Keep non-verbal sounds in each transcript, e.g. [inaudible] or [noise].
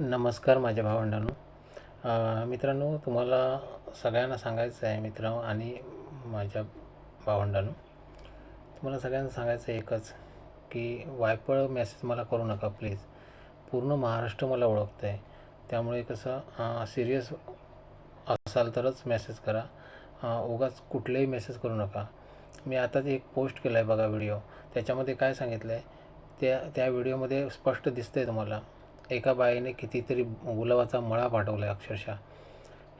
नमस्कार माझ्या भावंडांनो. मित्रांनो तुम्हाला सगळ्यांना सांगायचं आहे मित्र आणि माझ्या भावंडांनो. तुम्हाला सगळ्यांना सांगायचं आहे एकच की वायपळ मेसेज मला करू नका प्लीज पूर्ण महाराष्ट्र मला ओळखतं आहे त्यामुळे कसं सिरियस असाल तरच मेसेज करा. उगाच कुठलेही मेसेज करू नका. मी आताच एक पोस्ट केला आहे बघा व्हिडिओ त्याच्यामध्ये काय सांगितलं आहे त्या त्या व्हिडिओमध्ये स्पष्ट दिसतं आहे तुम्हाला. एका बाईने कितीतरी गुलाबाचा मळा पाठवला आहे अक्षरशः.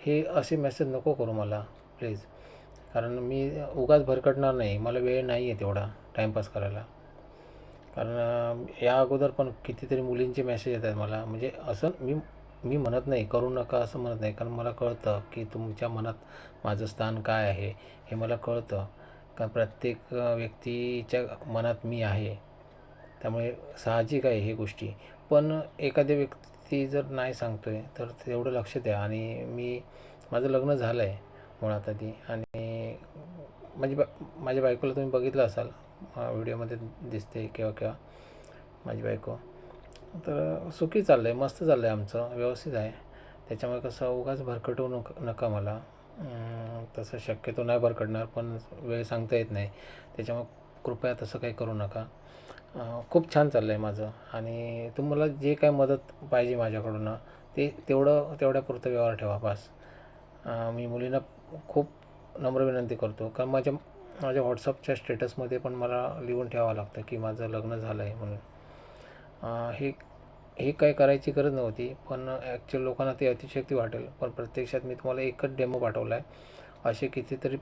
हे असे मेसेज नको करू मला प्लीज कारण मी उगाच भरकटणार नाही मला वेळ नाही आहे तेवढा टाईमपास करायला. कारण या अगोदर पण कितीतरी मुलींचे मेसेज येत आहेत मला. म्हणजे असं मी मी म्हणत नाही करू नका असं म्हणत नाही. कारण मला कळतं की तुमच्या मनात माझं स्थान काय आहे हे मला कळतं. कारण प्रत्येक व्यक्तीच्या मनात मी आहे. त्यामुळे साहजिक आहे हे गोष्टी. पण एखाद्या व्यक्ती जर नाही सांगतो आहे तर तेवढं लक्ष द्या. आणि मी माझं लग्न झालं आहे मुळात आधी आणि माझी बा माझ्या बायकोला तुम्ही बघितलं असाल व्हिडिओमध्ये दिसते किंवा किंवा माझी बायको. तर सुखी चाललं आहे मस्त चाललं आहे आमचं व्यवस्थित आहे. त्याच्यामुळे कसं उगाच भरकटवू नका नका मला. तसं शक्यतो नाही भरकटणार पण वेळ सांगता येत नाही. त्याच्यामुळे कृपया तसं काही करू नका. खूप छान चाललं आहे माझं. आणि तुम्हाला जे काय मदत पाहिजे माझ्याकडून ते तेवढं तेवढ्यापुरतं व्यवहार ठेवा बस. मी मुलींना खूप नम्र विनंती करतो. कारण माझ्या माझ्या व्हॉट्सअपच्या स्टेटसमध्ये पण मला लिहून ठेवावं लागतं की माझं लग्न झालं आहे म्हणून हे हे काय करायची गरज नव्हती पण ॲक्च्युअल लोकांना ते अतिशक्ती वाटेल. पण प्रत्यक्षात मी तुम्हाला एकच डेमो पाठवला आहे असे कितीतरी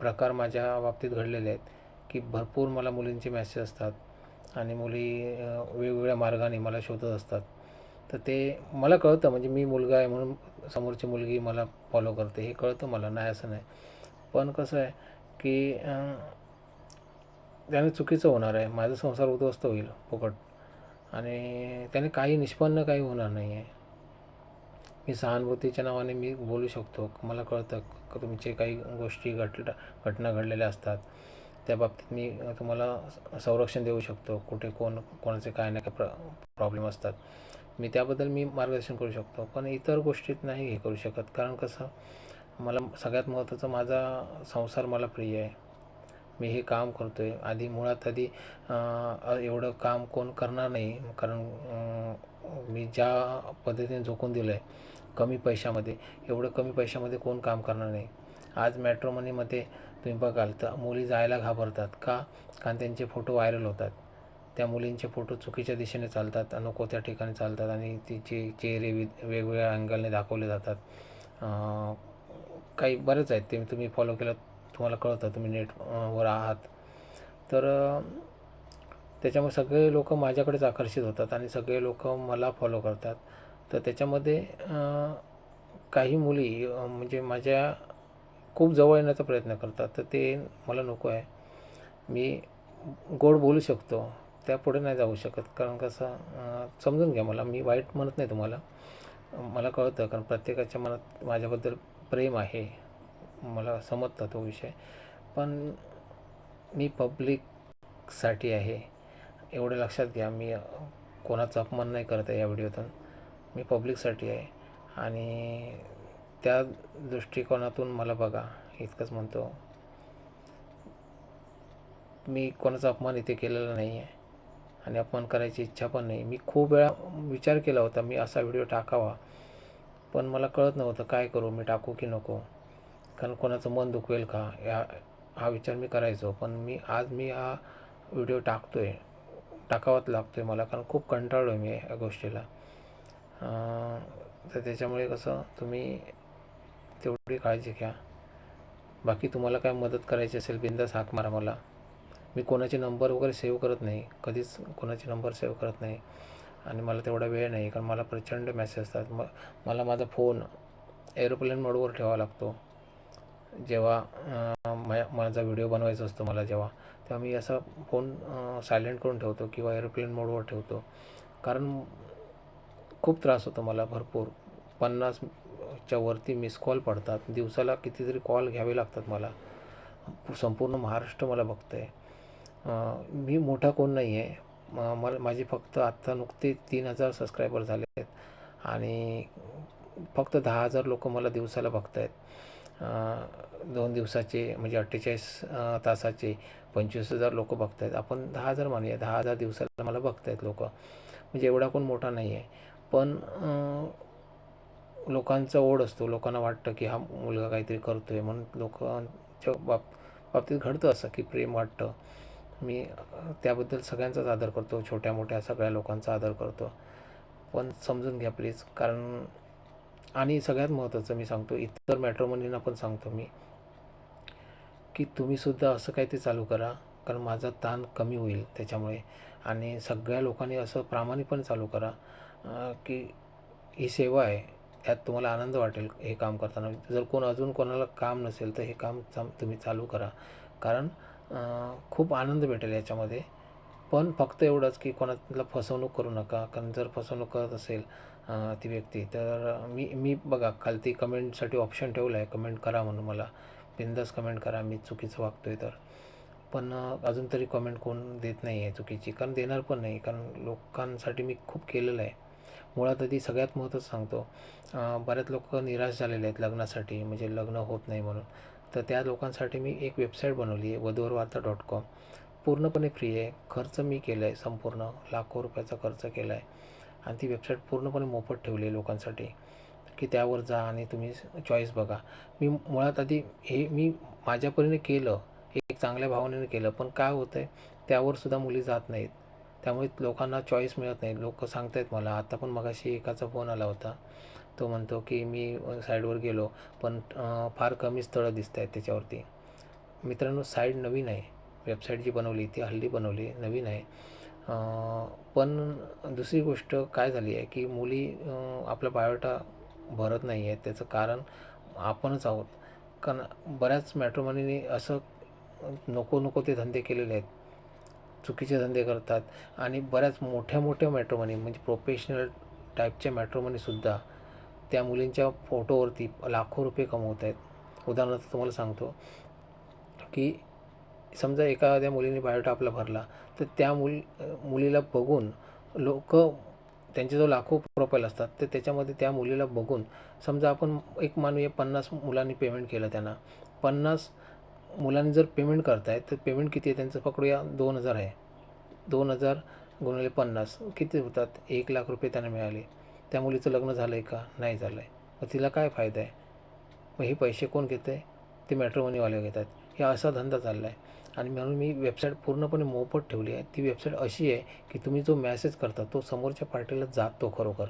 प्रकार माझ्या बाबतीत घडलेले आहेत की भरपूर मला मुलींचे मॅसेज असतात. आणि मुली वेगवेगळ्या मार्गाने मला शोधत असतात. तर ते मला कळतं म्हणजे मी मुलगा आहे म्हणून समोरची मुलगी मला फॉलो करते. हे कळतं मला नाही असं नाही. पण कसं आहे की त्याने चुकीचं होणार आहे. माझा संसार उद्ध्वस्त होईल फुकट. आणि त्याने काही निष्पन्न काही होणार नाही आहे मी सहानुभूतीच्या नावाने मी बोलू शकतो. मला कळतं का तुमचे काही गोष्टी घट घटना घडलेल्या असतात. त्या बाबतीत मी तुम्हाला स- संरक्षण देऊ शकतो. कुठे कोण कोणाचे काय ना काय प्र प्रॉब्लेम असतात. मी त्याबद्दल मी मार्गदर्शन करू शकतो. पण इतर गोष्टीत नाही हे करू शकत. कारण कसं मला सगळ्यात महत्त्वाचं माझा संसार मला प्रिय आहे. मी हे काम करतो आहे आधी मुळात आधी एवढं काम कोण करणार नाही. कारण मी ज्या पद्धतीने झोकून दिलं आहे कमी पैशामध्ये एवढं कमी पैशामध्ये कोण काम करणार नाही. आज मॅट्रोमनीमध्ये तुम्ही बघाल तर मुली जायला घाबरतात का? कारण त्यांचे फोटो व्हायरल होतात. त्या मुलींचे फोटो चुकीच्या दिशेने चालतात नको त्या ठिकाणी चालतात आणि तिचे चेहरे वि वेगवेगळ्या अँगलने दाखवले जातात. काही बरेच आहेत ते तुम्ही फॉलो केलं तुम्हाला कळतं तुम्ही नेटवर आहात. तर त्याच्यामुळे सगळे लोक माझ्याकडेच आकर्षित होतात आणि सगळे लोक मला फॉलो करतात. तर त्याच्यामध्ये काही मुली म्हणजे माझ्या खूप जवळ येण्याचा प्रयत्न करतात. तर ते मला नको आहे. मी गोड बोलू शकतो. त्यापुढे नाही जाऊ शकत. कारण कसं समजून घ्या मला. मी वाईट म्हणत नाही तुम्हाला. मला कळतं. कारण प्रत्येकाच्या मनात माझ्याबद्दल प्रेम आहे. मला समजतं तो विषय. पण मी पब्लिकसाठी आहे. एवढं लक्षात घ्या. मी कोणाचा अपमान नाही करत आहे या व्हिडिओतून. मी पब्लिकसाठी आहे. आणि त्या दृष्टिकोनातून मला बघा इतकंच म्हणतो. मी कोणाचा अपमान इथे केलेला नाही आहे आणि अपमान करायची इच्छा पण नाही. मी खूप वेळा विचार केला होता मी असा व्हिडिओ टाकावा. पण मला कळत नव्हतं काय करू मी टाकू की नको. कारण कोणाचं मन दुखवेल का? या हा विचार मी करायचो. पण मी आज मी हा व्हिडिओ टाकतो आहे टाकावाच लागतो आहे मला कारण खूप कंटाळलो आहे मी या गोष्टीला. तर त्याच्यामुळे कसं तुम्ही तेवढी काळजी घ्या. बाकी तुम्हाला काय मदत करायची असेल बिंदास हाक मारा मला. मी कोणाचे नंबर वगैरे सेव्ह करत नाही. कधीच कोणाचे नंबर सेव्ह करत नाही. आणि मला तेवढा वेळ नाही कारण मला प्रचंड मेसेज असतात. म मला माझा फोन एरोप्लेन मोडवर ठेवावा लागतो. जेव्हा माझा व्हिडिओ बनवायचा असतो मला जेव्हा तेव्हा मी असा फोन सायलेंट करून ठेवतो किंवा एरोप्लेन मोडवर ठेवतो. कारण खूप त्रास होतो मला भरपूर. पन्नास च्या वरती मिस कॉल पडतात. दिवसाला कितीतरी कॉल घ्यावे लागतात मला. संपूर्ण महाराष्ट्र मला बघतं आहे मी मोठा कोण नाही आहे म- मला माझे फक्त आत्ता नुकते तीन हजार सबस्क्रायबर झाले आहेत आणि फक्त दहा हजार लोक मला दिवसाला बघत आहेत दोन दिवसाचे म्हणजे अठ्ठेचाळीस तासाचे पंचवीस हजार लोक बघत आहेत आपण दहा हजार मानूया. दहा हजार दिवसाला मला बघत आहेत लोक. म्हणजे एवढा कोण मोठा नाही आहे पण लोकांचा ओढ असतो. लोकांना वाटतं की हा मुलगा काहीतरी करतो आहे म्हणून लोकांच्या बाब बाबतीत घडतं असं की प्रेम वाटतं. मी त्याबद्दल सगळ्यांचाच आदर करतो. छोट्या मोठ्या सगळ्या लोकांचा आदर करतो. पण समजून घ्या प्लीज. कारण आणि सगळ्यात महत्त्वाचं मी सांगतो इतर मॅट्रोमनींना पण सांगतो मी की तुम्हीसुद्धा असं काहीतरी चालू करा. कारण माझा ताण कमी होईल त्याच्यामुळे. आणि सगळ्या लोकांनी असं प्रामाणिकपणे चालू करा की ही सेवा आहे. यात तुम्हाला आनंद वाटेल हे काम करताना. जर कोण अजून कोणाला काम नसेल तर हे काम चाम तुम्ही चालू करा. कारण खूप आनंद भेटेल याच्यामध्ये. पण फक्त एवढंच की कोणाला फसवणूक करू नका. कारण जर फसवणूक करत असेल ती व्यक्ती तर मी मी बघा खालती कमेंटसाठी ऑप्शन ठेवलं आहे. कमेंट करा म्हणून मला. बिंदास कमेंट करा. मी चुकीचं वागतो आहे तर. पण अजून तरी कमेंट कोण देत नाही आहे चुकीची. कारण देणार पण नाही. कारण लोकांसाठी मी खूप केलेलं आहे. मुळात आधी सगळ्यात महत्त्वाचं सांगतो. बऱ्याच लोक निराश झालेले आहेत लग्नासाठी म्हणजे लग्न होत नाही म्हणून. तर त्या लोकांसाठी मी एक वेबसाईट बनवली आहे वधूवर वार्ता डॉट कॉम. पूर्णपणे फ्री आहे. खर्च मी केला आहे संपूर्ण. लाखो रुपयाचा खर्च केला आहे आणि ती वेबसाईट पूर्णपणे मोफत ठेवली आहे लोकांसाठी. की त्यावर जा आणि तुम्ही चॉईस बघा. मी मुळात आधी हे मी माझ्या परीने केलं. एक चांगल्या भावनेने केलं. पण काय होतं आहे त्यावरसुद्धा मुली जात नाहीत. त्यामुळे लोकांना चॉईस मिळत नाही. लोक सांगत आहेत मला. आता पण मगाशी एकाचा फोन आला होता. तो म्हणतो की मी साईडवर गेलो पण फार कमी स्थळं दिसत आहेत त्याच्यावरती. मित्रांनो साईड नवीन आहे. वेबसाईट जी बनवली ती हल्ली बनवली नवीन आहे. पण दुसरी गोष्ट काय झाली आहे की मुली आपला बायोटा भरत नाही आहेत. त्याचं कारण आपणच आहोत. कारण बऱ्याच मॅट्रोमनीने असं नको नको ते धंदे केलेले आहेत. चुकीचे धंदे करतात आणि बऱ्याच मोठ्या मोठ्या मॅट्रोमनी म्हणजे प्रोफेशनल टाईपच्या मॅट्रोमनीसुद्धा त्या मुलींच्या फोटोवरती लाखो रुपये कमवत आहेत. उदाहरणार्थ तुम्हाला सांगतो की समजा एखाद्या मुलीने बायोटा आपला भरला तर त्या मुल मुलीला बघून लोक त्यांचे जो लाखो प्रोफाईल असतात तर त्याच्यामध्ये त्या मुलीला बघून समजा आपण एक मानूया पन्नास मुलांनी पेमेंट केलं त्यांना पन्नास मुलांनी जर पेमेंट करतायत तर पेमेंट किती आहे त्यांचं? पकडूया दोन हजार आहे. दोन हजार गुणिले पन्नास किती होतात? एक लाख रुपये त्यांना मिळाले. त्या मुलीचं लग्न झालं आहे का? नाही झालं आहे मग तिला काय फायदा आहे? मग हे पैसे कोण घेतं आहे ते मॅट्रोमनीवाले घेतात. हे असा धंदा चालला आहे आणि म्हणून मी वेबसाईट पूर्णपणे मोफत ठेवली आहे. ती वेबसाईट अशी आहे की तुम्ही जो मॅसेज करता तो समोरच्या पार्टीला जातो खरोखर.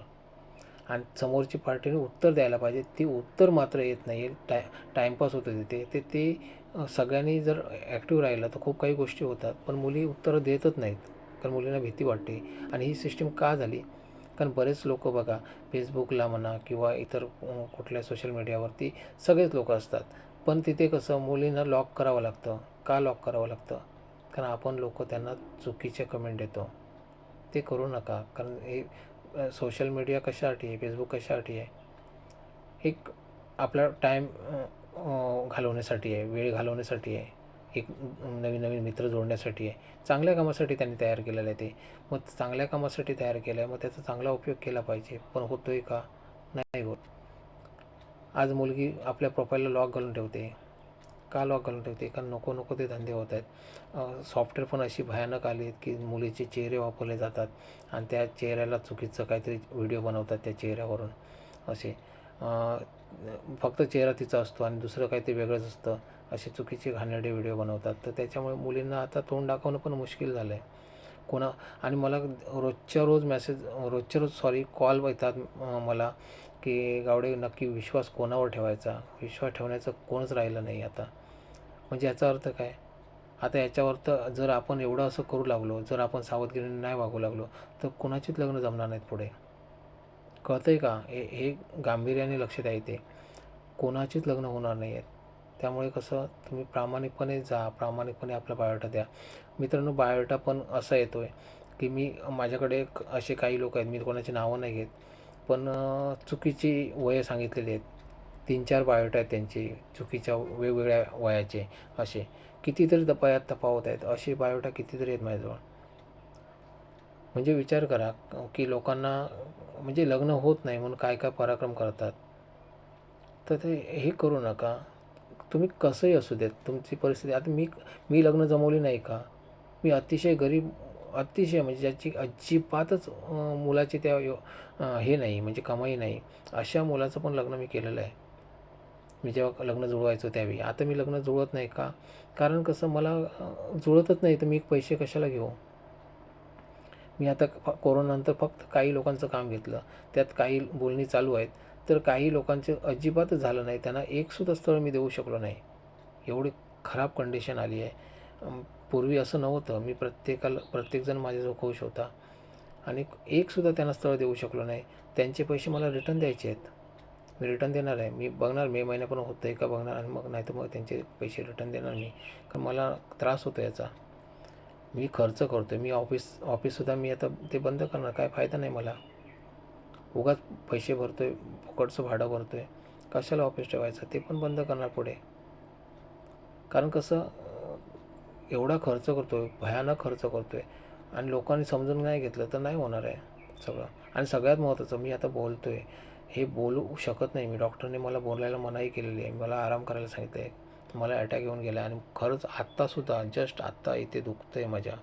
आणि समोरची पार्टीने उत्तर द्यायला पाहिजे. ती उत्तर मात्र येत नाही आहे टाय टाईमपास होतं. तिथे ते ते सगळ्यांनी जर ॲक्टिव्ह राहिलं तर खूप काही गोष्टी होतात. पण मुली उत्तरं देतच नाहीत. कारण मुलींना भीती वाटते. आणि ही सिस्टीम का झाली? कारण बरेच लोक बघा फेसबुकला म्हणा किंवा इतर कुठल्या सोशल मीडियावरती सगळेच लोक असतात. पण तिथे कसं मुलींना लॉक करावं लागतं. का लॉक करावं लागतं? कारण आपण लोक त्यांना चुकीचे कमेंट देतो. ते करू नका. कारण हे सोशल मीडिया कशासाठी आहे? फेसबुक कशासाठी आहे? एक आपला टाईम घालवण्यासाठी आहे वेळ घालवण्यासाठी आहे. एक नवीन नवीन मित्र जोडण्यासाठी आहे. चांगल्या कामासाठी त्यांनी तयार केलेलं आहे ते. मग चांगल्या कामासाठी तयार केलं आहे मग त्याचा चांगला उपयोग केला पाहिजे. पण होतो आहे का? नाही होत. आज मुलगी आपल्या प्रोफाईलला लॉक घालून ठेवते. का लॉक घालून ठेवते कारण नको नको ते धंदे होत आहेत. सॉफ्टवेअर पण अशी भयानक आली आहेत की मुलीचे चेहरे वापरले जातात आणि त्या चेहऱ्याला चुकीचं काहीतरी व्हिडिओ बनवतात त्या चेहऱ्यावरून. असे. फक्त चेहरा तिचा असतो आणि दुसरं काहीतरी वेगळंच असतं. असे चुकीचे घाणेरडे व्हिडिओ बनवतात. तर त्याच्यामुळे मुलींना आता तोंड दाखवणं पण मुश्किल झालं आहे कोणा आणि मला रोजच्या रोज मेसेज रोजच्या रोज सॉरी कॉल येतात मला की गावडे नक्की विश्वास कोणावर ठेवायचा? विश्वास ठेवण्याचं कोणच राहिलं नाही आता. म्हणजे याचा अर्थ काय? आता याच्यावर तर जर आपण एवढं असं करू लागलो जर आपण सावधगिरीने नाही वागू लागलो तर कोणाचीच लग्न जमणार नाहीत पुढे. कळतं आहे का? हे हे गांभीर्याने लक्ष द्यायचे कोणाचीच लग्न होणार नाही आहेत त्यामुळे कसं? तुम्ही प्रामाणिकपणे जा प्रामाणिकपणे आपला बायोटा द्या. मित्रांनो बायोटा पण असा येतो आहे की मी माझ्याकडे असे काही लोक आहेत मी कोणाची नावं नाही घेत पण चुकीची वयं सांगितलेली आहेत. तीन चार बायोट आहेत त्यांचे चुकीच्या वेगवेगळ्या वयाचे असे. कितीतरी तपायात तफावत आहेत. असे बायोटा कितीतरी आहेत माझ्याजवळ. म्हणजे विचार करा की लोकांना म्हणजे लग्न होत नाही म्हणून काय काय पराक्रम करतात. तर ते हे करू नका. तुम्ही कसंही असू देत तुमची परिस्थिती आता मी मी लग्न जमवली नाही का? मी अतिशय गरीब अतिशय म्हणजे ज्याची अजिबातच मुलाची त्या यो- हे नाही म्हणजे कमाई नाही. अशा मुलाचं पण लग्न मी केलेलं आहे. मी जेव्हा लग्न जुळवायचो त्यावेळी. आता मी लग्न जुळत नाही का? कारण कसं मला जुळतच नाही. तर मी पैसे कशाला घेऊ? मी आता कोरोनानंतर फक्त काही लोकांचं काम घेतलं. त्यात काही बोलणी चालू आहेत. तर काही लोकांचं अजिबातच झालं नाही. त्यांना एकसुद्धा स्थळ मी देऊ शकलो नाही. एवढी खराब कंडिशन आली आहे. पूर्वी असं नव्हतं. मी प्रत्येकाला प्रत्येकजण माझ्याजवळ खुश होता. आणि एकसुद्धा त्यांना स्थळ देऊ शकलो नाही. त्यांचे पैसे मला रिटर्न द्यायचे आहेत. मी रिटर्न देणार आहे. मी बघणार मे महिन्या पण होतं आहे का बघणार आणि मग नाही तर मग त्यांचे पैसे रिटर्न देणार मी. कारण मला त्रास होतो याचा. मी खर्च करतो आहे मी ऑफिस ऑफिससुद्धा मी आता ते बंद करणार. काय फायदा नाही मला. उगाच पैसे भरतो आहे फुकटचं भाडं भरतो आहे कशाला ऑफिस ठेवायचं? ते पण बंद करणार पुढे. कारण कसं एवढा खर्च करतो आहे भयानक खर्च करतो आहे आणि लोकांनी समजून नाही घेतलं तर नाही होणार आहे सगळं. आणि सगळ्यात महत्त्वाचं मी आता बोलतो आहे हे बोलू शकत नाही. मी डॉक्टरने मला बोलायला मनाई केलेली आहे. मला आराम करायला सांगितलं आहे मला अटॅक येऊन गेला आणि खरंच आत्तासुद्धा जस्ट आत्ता इथे दुखतं आहे माझ्या.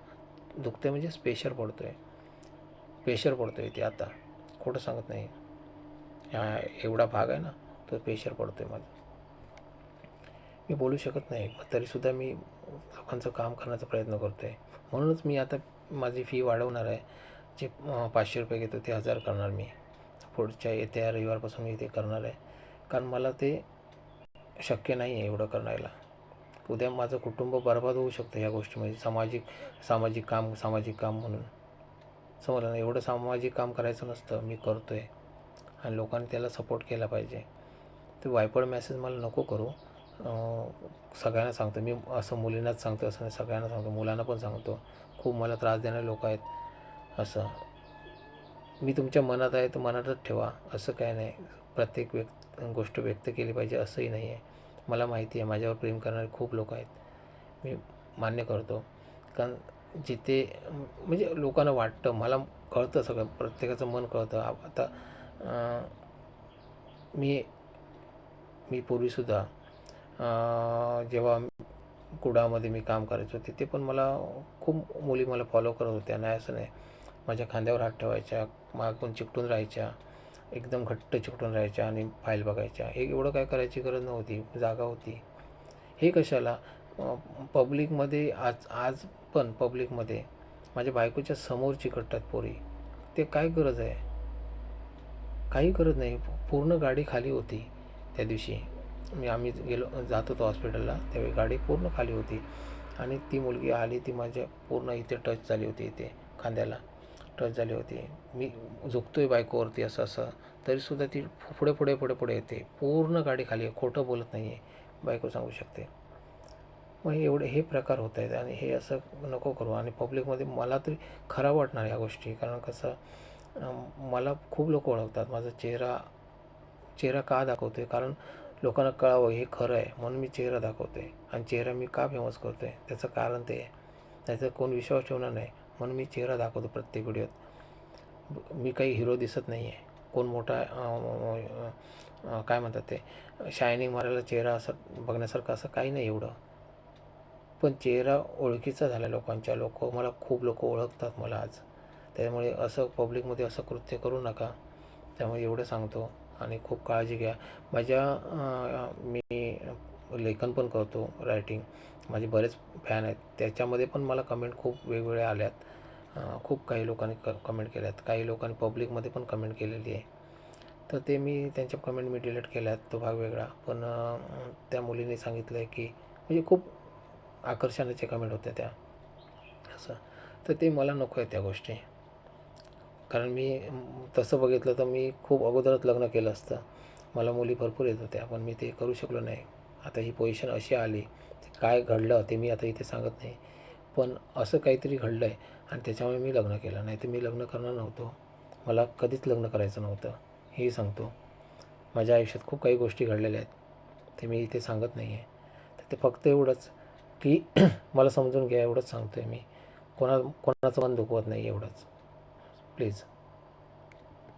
दुखतं आहे म्हणजे प्रेशर पडतो आहे प्रेशर पडतो आहे इथे आता. खोटं सांगत नाही. हा एवढा भाग आहे ना तो प्रेशर पडतो आहे माझा. मी बोलू शकत नाही पण तरीसुद्धा मी लोकांचं काम करण्याचा प्रयत्न करतो आहे म्हणूनच मी आता माझी फी वाढवणार आहे. जे पाचशे रुपये घेतो ते हजार करणार मी. पुढच्या येत्या रविवारपासून मी ते करणार आहे. कारण मला ते शक्य नाही आहे एवढं करायला. उद्या माझं कुटुंब बर्बाद होऊ शकतं ह्या गोष्टीमध्ये. सामाजिक सामाजिक काम सामाजिक काम म्हणून. समजलं ना? एवढं सामाजिक काम करायचं नसतं. मी करतो आहे आणि लोकांनी त्याला सपोर्ट केला पाहिजे. ते वायपड मॅसेज मला नको करू. सगळ्यांना सांगतो. मी असं मुलींनाच सांगतो असं नाही सगळ्यांना सांगतो. मुलांना पण सांगतो. खूप मला त्रास देणारे लोक आहेत. असं. मी तुमच्या मनात आहे तर मनातच ठेवा. असं काय नाही. प्रत्येक व्यक्त गोष्ट व्यक्त केली पाहिजे असंही नाही आहे. मला माहिती आहे माझ्यावर प्रेम करणारे खूप लोक आहेत. मी मान्य करतो. कारण जिथे म्हणजे लोकांना वाटतं मला कळतं सगळं प्रत्येकाचं मन कळतं. आता मी मी पूर्वीसुद्धा जेव्हा कुडामध्ये मी काम करायचो तिथे पण मला खूप मुली मला फॉलो करत होत्या. नाही असं नाही. माझ्या खांद्यावर हात ठेवायच्या मागून चिकटून राहायच्या एकदम घट्ट चिकटून राहायच्या आणि फाईल बघायच्या. हे एवढं काय करायची गरज नव्हती जागा होती. हे कशाला? पब्लिकमध्ये आज आज पण पब्लिकमध्ये माझ्या बायकोच्या समोर चिकटतात पोरी. ते काय गरज आहे? काही गरज नाही. पूर्ण गाडी खाली होती त्या दिवशी. मी आम्ही गेलो जात होतो हॉस्पिटलला. त्यावेळी गाडी पूर्ण खाली होती. आणि ती मुलगी आली ती माझ्या पूर्ण इथे टच झाली होती इथे खांद्याला. टच झाली होती. मी झुकतोय बायकोवरती असं असं. तरीसुद्धा ती पुढे पुढे पुढे पुढे येते. पूर्ण गाडी खाली आहे. खोटं बोलत नाही आहे बायको सांगू शकते. मग हे एवढे हे प्रकार होत आहेत आणि हे असं नको करू. आणि पब्लिकमध्ये मला तरी खराब वाटणार या गोष्टी. कारण कसं मला खूप लोक ओळखतात. माझा चेहरा चेहरा का दाखवतो आहे कारण लोकांना कळावं हे खरं आहे. म्हणून मी चेहरा दाखवतो आहे आणि चेहरा मी का फेमस करतो आहे त्याचं कारण ते आहे. त्याचा कोण विश्वास ठेवणार नाही. म्हणून मी चेहरा दाखवतो प्रत्येक व्हिडिओत. मी काही हिरो दिसत नाही आहे कोण मोठा काय म्हणतात ते शायनिंग मारायला चेहरा असं बघण्यासारखं असं काही नाही एवढं. पण चेहरा ओळखीचा झाला लोकांच्या. लोक मला खूप लोक ओळखतात मला आज. त्यामुळे असं पब्लिकमध्ये असं कृत्य करू नका. त्यामुळे एवढं सांगतो. आणि खूप काळजी घ्या. माझ्या मी लेखन पण करतो रायटिंग माझे बरेच फॅन आहेत. त्याच्यामध्ये पण मला कमेंट खूप वेगवेगळ्या आल्यात. खूप काही लोकांनी क कमेंट केल्यात. काही लोकांनी पब्लिकमध्ये पण कमेंट केलेली आहे. तर ते मी त्यांच्या कमेंट मी डिलीट केल्यात. तो भाग वेगळा. पण त्या मुलीने सांगितलं आहे की म्हणजे खूप आकर्षणाचे कमेंट होत्या त्या. असं. तर ते मला नको आहे त्या गोष्टी. कारण मी तसं बघितलं तर मी खूप अगोदरच लग्न केलं असतं. मला मुली भरपूर येत होत्या. पण मी ते करू शकलो नाही. आता ही पोझिशन अशी आली ते काय घडलं ते मी आता इथे सांगत नाही. पण असं काहीतरी घडलं आहे आणि त्याच्यामुळे मी लग्न केलं. नाही तर मी लग्न करणार नव्हतो. मला कधीच लग्न करायचं नव्हतं. हेही सांगतो. माझ्या आयुष्यात खूप काही गोष्टी घडलेल्या आहेत. ते मी इथे सांगत नाही आहे तर ते फक्त एवढंच की [clears throat] मला समजून घ्या एवढंच सांगतो आहे मी. कोणा कोणाचं मन दुखवत नाही एवढंच. प्लीज